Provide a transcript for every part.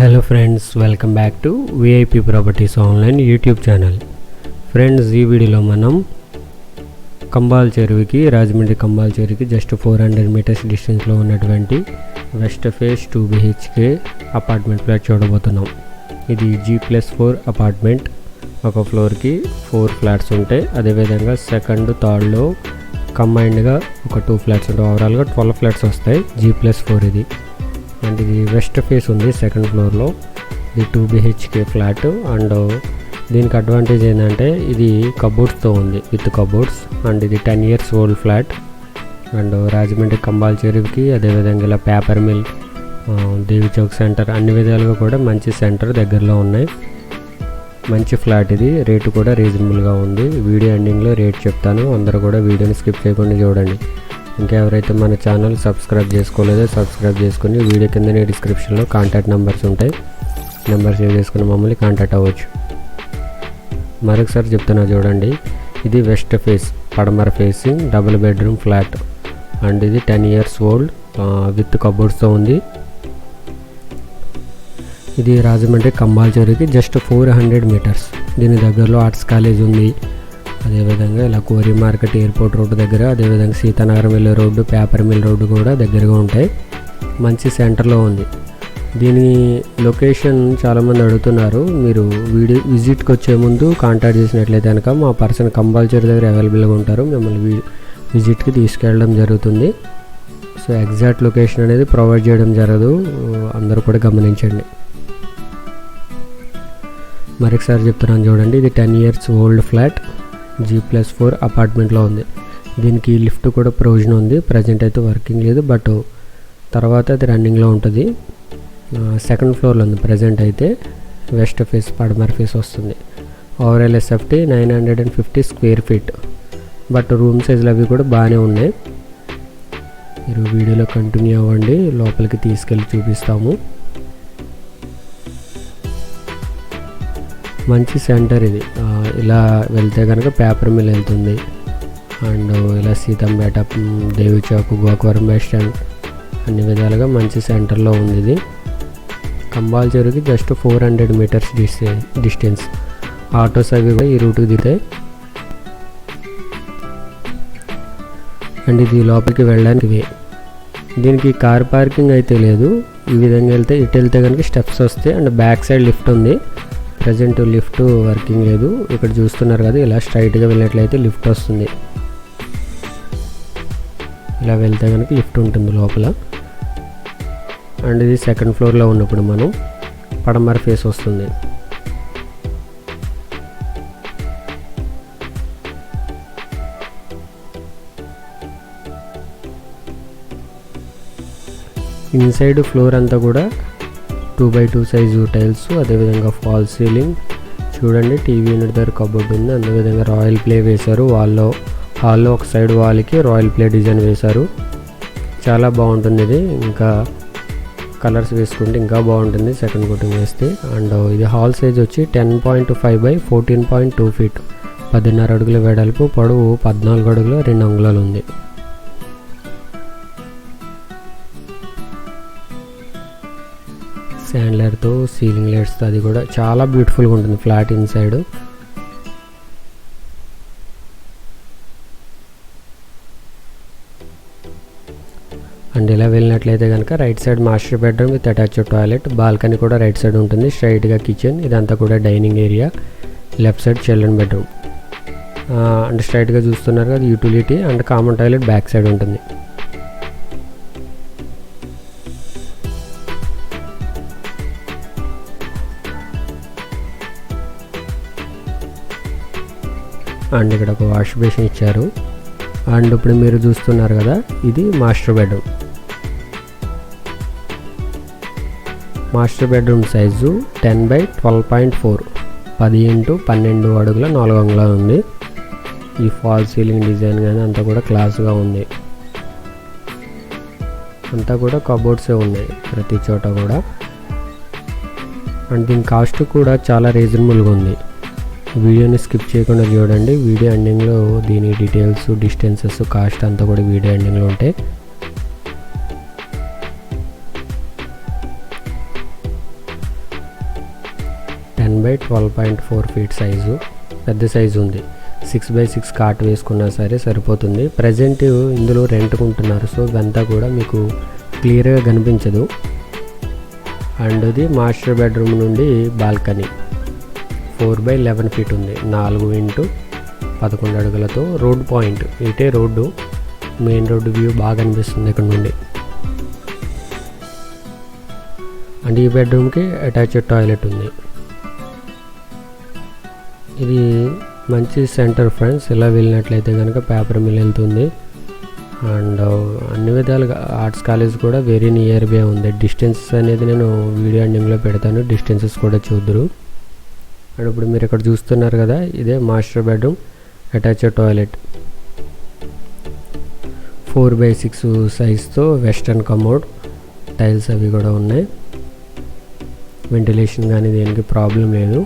Hello friends welcome back to VIP properties online YouTube channel friends ఈ వీడియోలో మనం కంబాల్ చెరువుకి రాజమండ్రి కంబాల్ చెరువుకి జస్ట్ ఫోర్ హండ్రెడ్ మీటర్స్ డిస్టెన్స్లో ఉన్నటువంటి west face two BHK apartment flat చూడబోతున్నాం. ఇది జీ ప్లస్ ఫోర్ అపార్ట్మెంట్ ఒక ఫ్లోర్కి ఫోర్ ఫ్లాట్స్ ఉంటాయి. అదేవిధంగా సెకండ్ థర్డ్లో కంబైన్డ్గా ఒక టూ ఫ్లాట్స్ ఉంటాయి. ఓవరాల్గా ట్వెల్వ్ ఫ్లాట్స్ వస్తాయి. జీ ప్లస్ ఫోర్ ఇది. అండ్ ఇది వెస్ట్ ఫేస్ ఉంది సెకండ్ ఫ్లోర్లో. ఇది టూ బిహెచ్కే ఫ్లాట్ అండ్ దీనికి అడ్వాంటేజ్ ఏంటంటే ఇది కబోర్డ్స్తో ఉంది విత్ కబోర్డ్స్. అండ్ ఇది ten years old flat. And Rajahmundry Kambal చెరువుకి అదేవిధంగా ఇలా paper mill Devi Chowk centre అన్ని విధాలుగా కూడా మంచి సెంటర్ దగ్గరలో ఉన్నాయి. మంచి ఫ్లాట్ ఇది రేటు కూడా రీజనబుల్గా ఉంది. వీడియో ఎండింగ్లో రేట్ చెప్తాను అందరూ కూడా వీడియోని స్కిప్ చేయకుండా చూడండి. ఇంకా ఎవరైతే మన ఛానల్ సబ్స్క్రైబ్ చేసుకోలేదో సబ్స్క్రైబ్ చేసుకుని వీడియో కిందనే డిస్క్రిప్షన్లో కాంటాక్ట్ నెంబర్స్ ఉంటాయి. నెంబర్ సేవ్ చేసుకుని మమ్మల్ని కాంటాక్ట్ అవ్వచ్చు. మరొకసారి చెప్తున్నా చూడండి ఇది వెస్ట్ ఫేస్ పడమర facing double bedroom flat. And ఇది టెన్ ఇయర్స్ ఓల్డ్ విత్ కబోర్డ్స్తో ఉంది. ఇది Rajahmundry Kambal just four hundred metres. దీని దగ్గరలో ఆర్ట్స్ కాలేజ్ ఉంది. అదేవిధంగా ఇలా కోరి మార్కెట్ ఎయిర్పోర్ట్ రోడ్డు దగ్గర అదేవిధంగా సీతానగరం వెళ్ళే రోడ్డు పేపర్ మిల్ రోడ్డు కూడా దగ్గరగా ఉంటాయి. మంచి సెంటర్లో ఉంది. దీని లొకేషన్ చాలామంది అడుగుతున్నారు. మీరు వీడియో విజిట్కి వచ్చే ముందు కాంటాక్ట్ చేసినట్లయితే కనుక మా పర్సన్ కంపల్సరీ దగ్గర అవైలబుల్గా ఉంటారు. మిమ్మల్ని విజిట్కి తీసుకెళ్ళడం జరుగుతుంది. సో ఎగ్జాక్ట్ లొకేషన్ అనేది ప్రొవైడ్ చేయడం జరగదు. అందరూ కూడా గమనించండి. మరొకసారి చెప్తున్నాను చూడండి. ఇది ten years old flat. G plus four అపార్ట్మెంట్లో ఉంది. దీనికి లిఫ్ట్ కూడా ప్రొవిజన్ ఉంది. ప్రజెంట్ అయితే వర్కింగ్ లేదు బట్ తర్వాత అది రన్నింగ్లో ఉంటుంది. సెకండ్ ఫ్లోర్లో ఉంది ప్రజెంట్ అయితే. వెస్ట్ ఫేస్ పడమర్ ఫేస్ వస్తుంది. Overall SFT nine hundred and fifty square feet but room సైజులు అవి కూడా బాగానే ఉన్నాయి. మీరు వీడియోలో కంటిన్యూ అవ్వండి. లోపలికి తీసుకెళ్ళి చూపిస్తాము. మంచి సెంటర్ ఇది. ఇలా వెళ్తే కనుక పేపర్ మిల్ వెళ్తుంది. అండ్ ఇలా సీతంపేట దేవి చౌక్ గోకవరం బస్ స్టాండ్ అన్ని విధాలుగా మంచి సెంటర్లో ఉంది ఇది. కంబాల్ చెరువుకి just four hundred metres distance distance. Autos అవి కూడా ఈ రూట్కి దిగుతాయి. అండ్ ఇది లోపలికి వెళ్ళడానికి వే దీనికి కార్ పార్కింగ్ అయితే లేదు. ఈ విధంగా వెళ్తే ఇటు వెళ్తే కనుక స్టెప్స్ వస్తాయి. అండ్ బ్యాక్ సైడ్ లిఫ్ట్ ఉంది. ప్రజెంట్ లిఫ్ట్ వర్కింగ్ లేదు. ఇక్కడ చూస్తున్నారు కదా ఇలా స్ట్రైట్గా వెళ్ళినట్లయితే లిఫ్ట్ వస్తుంది. ఇలా వెళ్తే కనుక లిఫ్ట్ ఉంటుంది లోపల. అండ్ ఇది సెకండ్ ఫ్లోర్లో ఉన్నప్పుడు మనం పడమర ఫేస్ వస్తుంది. ఇన్సైడ్ ఫ్లోర్ అంతా కూడా two by two size tiles అదేవిధంగా ఫాల్ సీలింగ్ చూడండి టీవీ యూనిట్ దగ్గర కబోర్డ్ ఉంది. అదేవిధంగా రాయల్ ప్లే వేశారు. వాళ్ళలో హాల్లో ఒక సైడ్ వాల్కి రాయల్ ప్లే డిజైన్ వేశారు. చాలా బాగుంటుంది ఇది. ఇంకా కలర్స్ వేసుకుంటే ఇంకా బాగుంటుంది సెకండ్ కోటింగ్ వేస్తే. అండ్ ఇది హాల్ సైజ్ వచ్చి ten point five by fourteen point two feet పదిన్నర అడుగుల వెడల్పు పొడవు పద్నాలుగు అడుగుల రెండు అంగుళాలు ఉంది. శాండ్లర్తో సీలింగ్ లైట్స్తో అది కూడా చాలా బ్యూటిఫుల్గా ఉంటుంది ఫ్లాట్ ఇన్సైడ్ అండ్ ఇలా వెళ్ళినట్లయితే కనుక right side master bedroom with attached toilet balcony కూడా రైట్ సైడ్ ఉంటుంది స్ట్రైట్గా కిచెన్ ఇదంతా కూడా dining area left side children bedroom and స్ట్రైట్గా చూస్తున్నారు కదా utility and common toilet back side ఉంటుంది. అండ్ ఇక్కడ ఒక వాష్ బేసిన్ ఇచ్చారు. అండ్ ఇప్పుడు మీరు చూస్తున్నారు కదా ఇది master bedroom. Master bedroom size ten by twelve point four. పది ఇంటూ పన్నెండు అడుగుల నాలుగు అంగుళాలు ఉంది. ఈ ఫాల్ సీలింగ్ డిజైన్ కానీ అంతా కూడా క్లాస్గా ఉంది. అంతా కూడా కబోర్డ్సే ఉన్నాయి ప్రతి చోట కూడా. అండ్ దీని కాస్ట్ కూడా చాలా రీజనబుల్గా ఉంది. వీడియోని స్కిప్ చేయకుండా చూడండి. వీడియో ఎండింగ్లో దీని డీటెయిల్స్ డిస్టెన్సెస్ కాస్ట్ అంతా కూడా వీడియో ఎండింగ్లో ఉంటాయి ten by twelve point four feet size పెద్ద సైజు ఉంది. సిక్స్ బై సిక్స్ కార్ట్ వేసుకున్నా సరే సరిపోతుంది. ప్రజెంట్ ఇందులో రెంట్కు ఉంటున్నారు సో ఇదంతా కూడా మీకు క్లియర్గా కనిపించదు. అండ్ ఇది మాస్టర్ బెడ్రూమ్ నుండి balcony. Four by eleven feet ఉంది. నాలుగు ఇంటూ పదకొండు అడుగులతో రోడ్ పాయింట్. ఇటే రోడ్డు మెయిన్ రోడ్డు వ్యూ బాగా అనిపిస్తుంది ఇక్కడ నుండి. అండ్ ఈ బెడ్రూమ్కి అటాచ్డ్ టాయిలెట్ ఉంది. ఇది మంచి సెంటర్ ఫ్రెండ్స్. ఇలా వెళ్ళినట్లయితే కనుక పేపర్ మిల్ వెళ్తుంది. అండ్ అన్ని విధాలుగా ఆర్ట్స్ కాలేజ్ కూడా వెరీ నియర్ బై ఉంది. డిస్టెన్సెస్ అనేది నేను వీడియో ఎండింగ్లో పెడతాను. డిస్టెన్సెస్ కూడా చూద్దరు. అండ్ ఇప్పుడు మీరు ఇక్కడ చూస్తున్నారు కదా ఇదే master bedroom attached toilet. Four by six సైజ్తో western commode tiles అవి కూడా ఉన్నాయి. వెంటిలేషన్ కానీ దేనికి ప్రాబ్లం లేదు.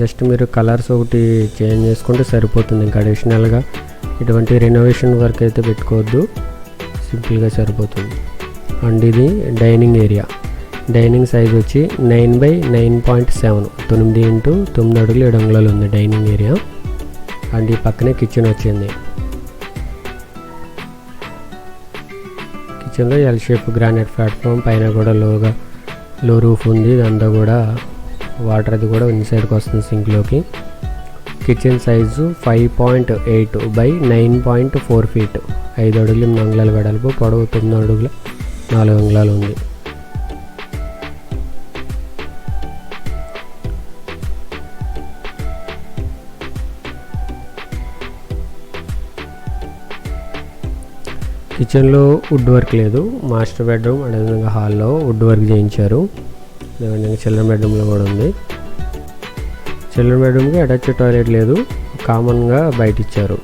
జస్ట్ మీరు కలర్స్ ఒకటి చేంజ్ చేసుకుంటే సరిపోతుంది ఇంకా అడిషనల్గా ఇటువంటి రెనోవేషన్ వర్క్ అయితే పెట్టుకోవద్దు. సింపుల్గా సరిపోతుంది. అండ్ ఇది డైనింగ్ ఏరియా. డైనింగ్ సైజ్ వచ్చి nine by nine point seven. తొమ్మిది ఇంటూ తొమ్మిది అడుగులు ఏడు అంగుళాలు ఉంది డైనింగ్ ఏరియా. అండ్ ఈ పక్కనే కిచెన్ వచ్చింది. కిచెన్లో ఎల్ షేప్ గ్రానైట్ ప్లాట్ఫామ్ పైన కూడా లోగా లో రూఫ్ ఉంది. ఇదంతా కూడా వాటర్ అది కూడా ఇన్సైడ్కి వస్తుంది సింక్లోకి. Kitchen size five point eight by nine point four feet. ఐదు అడుగులు ఎనిమిది అంగుళాల వెడల్పు పొడవు తొమ్మిది అడుగులు. నాలుగు అంగుళాలు ఉంది. కిచెన్లో వుడ్ వర్క్ లేదు. మాస్టర్ బెడ్రూమ్ అదేవిధంగా హాల్లో వుడ్ వర్క్ చేయించారు. అదేవిధంగా చిల్డ్రన్ బెడ్రూమ్లో కూడా ఉంది. చిల్డ్రన్ బెడ్రూమ్కి అటాచ్ టాయిలెట్ లేదు. కామన్గా బయట ఇచ్చారు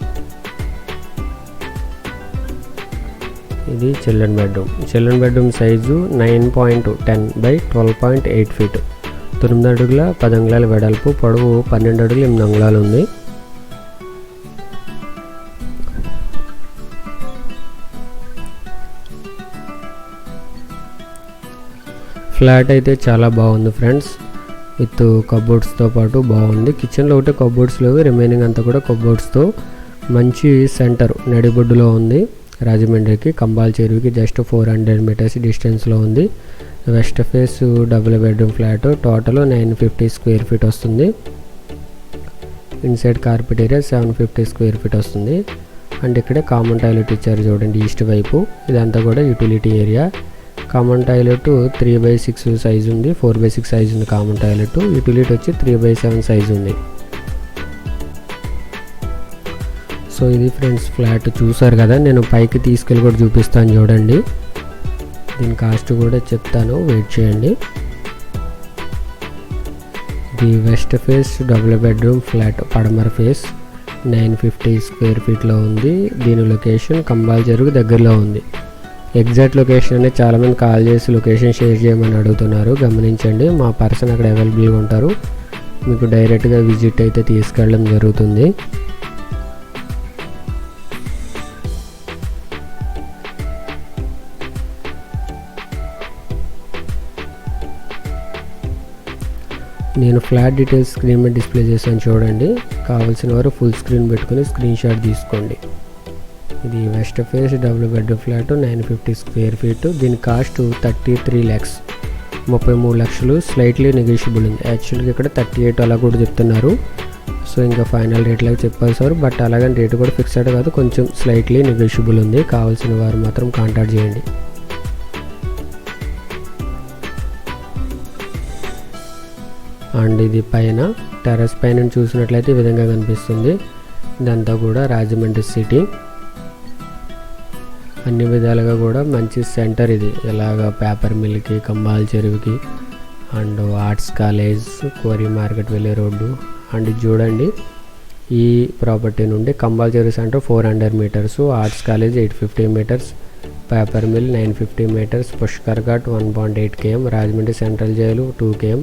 ఇది children bedroom. Children bedroom size nine point ten by twelve point eight feet. తొమ్మిది అడుగుల పది అంగుళాల వెడల్పు పొడవు పన్నెండు అడుగులు ఎనిమిది అంగుళాలు ఉంది. ఫ్లాట్ అయితే చాలా బాగుంది ఫ్రెండ్స్. విత్ కబోర్డ్స్తో పాటు బాగుంది. కిచెన్లో ఒకటే కబోర్డ్స్ లేవు రిమైనింగ్ అంతా కూడా కబోర్డ్స్తో మంచి సెంటర్ నడిబొడ్డులో ఉంది. రాజమండ్రికి కంబాల్ చెరువుకి జస్ట్ ఫోర్ హండ్రెడ్ మీటర్స్ డిస్టెన్స్లో ఉంది. West face double bedroom flat total nine fifty square feet వస్తుంది. Inside carpet area seven fifty square feet వస్తుంది. అండ్ ఇక్కడే కామన్ టాయిలెట్ ఇచ్చారు చూడండి ఈస్ట్ వైపు. ఇదంతా కూడా utility area common toilet three by six size ఉంది ఫోర్ బై సిక్స్ సైజ్ ఉంది కామన్ టాయిలెట్ యూటిలిటీ వచ్చి త్రీ బై సెవెన్ సైజ్ ఉంది. సో ఇది ఫ్రెండ్స్ ఫ్లాట్ చూసారు కదా? నేను పైకి తీసుకెళ్ళి కూడా చూపిస్తాను చూడండి. దీని కాస్ట్ కూడా చెప్తాను వెయిట్ చేయండి. ఇది west face double bedroom flat పడమర ఫేస్ నైన్ ఫిఫ్టీ స్క్వేర్ ఫీట్లో ఉంది. దీని లొకేషన్ కంబాల్ చెరువు దగ్గరలో ఉంది. ఎగ్జాక్ట్ లొకేషన్ అనేది చాలామంది కాల్ చేసి లొకేషన్ షేర్ చేయమని అడుగుతున్నారు. గమనించండి మా పర్సన్ అక్కడ అవైలబుల్గా ఉంటారు. మీకు డైరెక్ట్గా విజిట్ అయితే తీసుకెళ్ళడం జరుగుతుంది. నేను ఫ్లాట్ డీటెయిల్స్ స్క్రీన్ మీద డిస్ప్లే చేశాను చూడండి. కావాల్సిన వారు ఫుల్ స్క్రీన్ పెట్టుకుని స్క్రీన్ షాట్ తీసుకోండి. ఇది west face double bed flat nine fifty square feet దీని కాస్ట్ థర్టీ త్రీ ల్యాక్స్ ముప్పై మూడు లక్షలు. స్లైట్లీ నెగోషియబుల్ ఉంది. యాక్చువల్గా ఇక్కడ థర్టీ ఎయిట్ అలా కూడా చెప్తున్నారు. సో ఇంకా ఫైనల్ రేట్ లాగా చెప్పారు సార్. బట్ అలాగని రేటు కూడా ఫిక్స్డ్ కాదు. కొంచెం స్లైట్లీ నెగోషియబుల్ ఉంది. కావాల్సిన వారు మాత్రం కాంటాక్ట్ చేయండి. అండ్ ఇది పైన టెర్రస్ పైన చూసినట్లయితే ఈ విధంగా కనిపిస్తుంది. ఇదంతా కూడా రాజమండ్రి సిటీ. అన్ని విధాలుగా కూడా మంచి సెంటర్ ఇది. ఇలాగ పేపర్ మిల్కి కంబాల చెరువుకి and arts college quarry market వెళ్ళే రోడ్డు. అండ్ చూడండి ఈ ప్రాపర్టీ నుండి కంబాల్ చెరువు centre four hundred metres arts college eight fifty metres. Paper mill nine fifty metres Pushkar Ghat one point eight KM Rajahmundry central jail two KM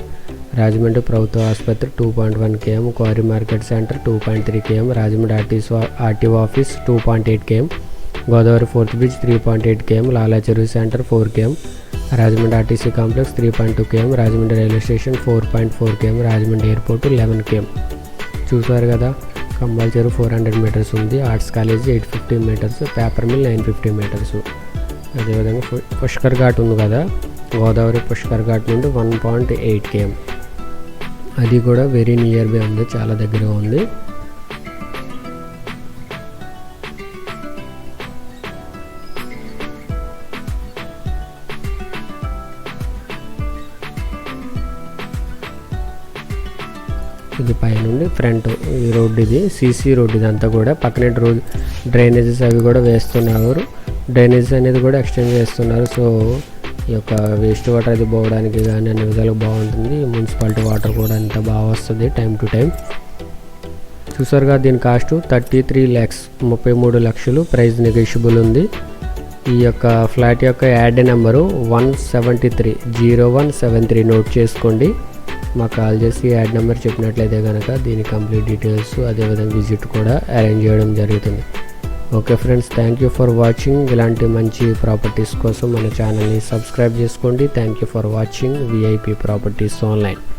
Rajahmundry ప్రభుత్వ ఆసుపత్రి two point one KM quarry market centre two point three KM Rajahmundry RTC RTO office two point eight KM Godavari fourth bridge three point eight KM Lala చెరువు centre four KM Rajahmundry RTC complex three point two KM Rajahmundry railway station four point four KM Rajahmundry airport eleven KM చూసారు కదా కంబాల్ చెరువు four hundred metres ఉంది arts college eight fifty metres paper mill nine fifty metres అదేవిధంగా పుష్కర్ ఘాట్ ఉంది కదా గోదావరి పుష్కర్ ఘాట్ నుండి one point eight KM అది కూడా వెరీ నియర్ బై ఉంది చాలా దగ్గరగా ఉంది. ఇది పైనుండి ఫ్రంట్ ఈ రోడ్డు ఇది సీసీ రోడ్ ఇదంతా కూడా. పక్కనే రోడ్ డ్రైనేజెస్ అవి కూడా వేస్తున్నారు. డ్రైనేజ్ అనేది కూడా ఎక్స్టెండ్ చేస్తున్నారు. సో ఈ యొక్క వేస్ట్ వాటర్ అది పోవడానికి కానీ అన్ని విధాలుగా బాగుంటుంది. మున్సిపాలిటీ వాటర్ కూడా అంత బాగా వస్తుంది టైం టు టైం. చూసారుగా దీని కాస్ట్ థర్టీ త్రీ ల్యాక్స్ ముప్పై మూడు లక్షలు. ప్రైస్ నెగోషియబుల్ ఉంది. ఈ యొక్క ఫ్లాట్ యొక్క ad number one seventy three. Zero one seven three. Note చేసుకోండి. మాకు కాల్ చేసి యాడ్ నెంబర్ చెప్పినట్లయితే కనుక దీని కంప్లీట్ డీటెయిల్స్ అదేవిధంగా విజిట్ కూడా అరేంజ్ చేయడం జరుగుతుంది. Okay friends thank you for watching ఇలాంటి మంచి ప్రాపర్టీస్ కోసం మన ఛానల్ని సబ్స్క్రైబ్ చేసుకోండి. Thank you for watching VIP properties online